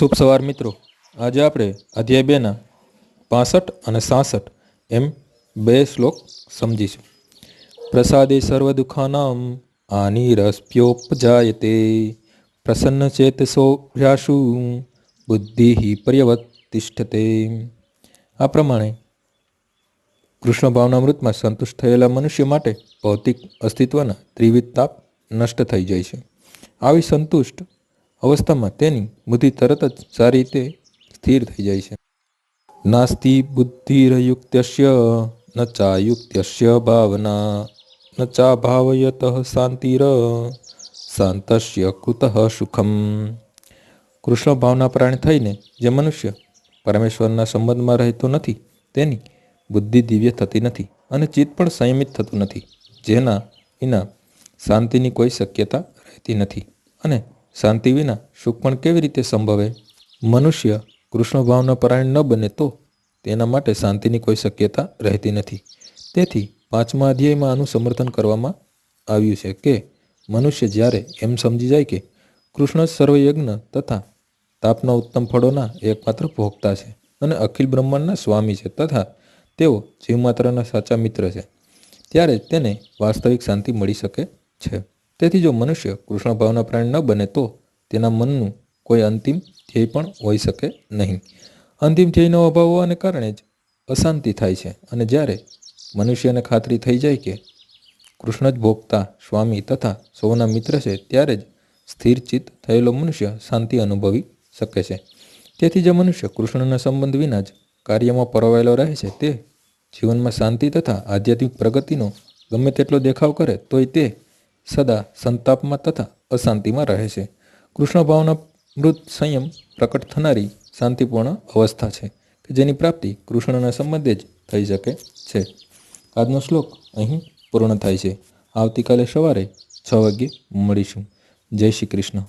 શુભ સવાર મિત્રો. આજે આપણે અધ્યાય બેના પાસઠ અને સાસઠ એમ બે શ્લોક સમજીશું. પ્રસાદે સર્વ દુઃખાનામ આની રસ્પ્યોપજાયતે પ્રસન્ન ચેત ભ્યાશુ બુદ્ધિ પર્યવતિષ્ઠતે. આ પ્રમાણે કૃષ્ણ ભાવનામૃતમાં સંતુષ્ટ થયેલા મનુષ્ય માટે ભૌતિક અસ્તિત્વના ત્રિવિધ તાપ નષ્ટ થઈ જાય છે. આવી સંતુષ્ટ અવસ્થામાં તેની બુદ્ધિ તરત જ સારી રીતે સ્થિર થઈ જાય છે. નાસ્તિ બુદ્ધિરયુક્ત્ય ન ચાયુક્ત્ય ભાવના, ન ચા ભાવયત શાંતિર, શાંતસ્ય કૃત સુખમ. કૃષ્ણ ભાવના પ્રાણ થઈને જે મનુષ્ય પરમેશ્વરના સંબંધમાં રહેતો નથી, તેની બુદ્ધિ દિવ્ય થતી નથી અને ચિત્ત પણ સંયમિત થતું નથી, જેના વિના શાંતિની કોઈ શક્યતા રહેતી નથી અને શાંતિ વિના સુખ પણ કેવી રીતે સંભવે? મનુષ્ય કૃષ્ણ ભાવના પરાયણ ન બને તો તેના માટે શાંતિની કોઈ શક્યતા રહેતી નથી. તેથી પાંચમા અધ્યાયમાં આનું સમર્થન કરવામાં આવ્યું છે કે મનુષ્ય જ્યારે એમ સમજી જાય કે કૃષ્ણ સર્વયજ્ઞ તથા તાપના ઉત્તમ ફળોના એકમાત્ર ભોગતા છે અને અખિલ બ્રહ્માંડના સ્વામી છે તથા તેઓ જીવમાત્રના સાચા મિત્ર છે, ત્યારે તેને વાસ્તવિક શાંતિ મળી શકે છે. તેથી જો મનુષ્ય કૃષ્ણ ભાવના પ્રાણી ન બને તો તેના મનનું કોઈ અંતિમ ધ્યેય પણ હોઈ શકે નહીં. અંતિમ ધ્યેયનો અભાવ હોવાને કારણે જ અશાંતિ થાય છે અને જ્યારે મનુષ્યને ખાતરી થઈ જાય કે કૃષ્ણ જ ભોગતા સ્વામી તથા સૌના મિત્ર છે, ત્યારે જ સ્થિરચિત થયેલો મનુષ્ય શાંતિ અનુભવી શકે છે. તેથી જે મનુષ્ય કૃષ્ણના સંબંધ વિના જ કાર્યમાં પરોવાયેલો રહે છે, તે જીવનમાં શાંતિ તથા આધ્યાત્મિક પ્રગતિનો ગમે તેટલો દેખાવ કરે, તોય તે સદા સંતાપમાં તથા અશાંતિમાં રહે છે. કૃષ્ણ ભાવના મૃત સંયમ પ્રકટ થનારી શાંતિપૂર્ણ અવસ્થા છે કે જેની પ્રાપ્તિ કૃષ્ણના સંબંધે જ થઈ શકે છે. આજનો શ્લોક અહીં પૂર્ણ થાય છે. આવતીકાલે સવારે છ વાગ્યે મળીશું. જય શ્રી કૃષ્ણ.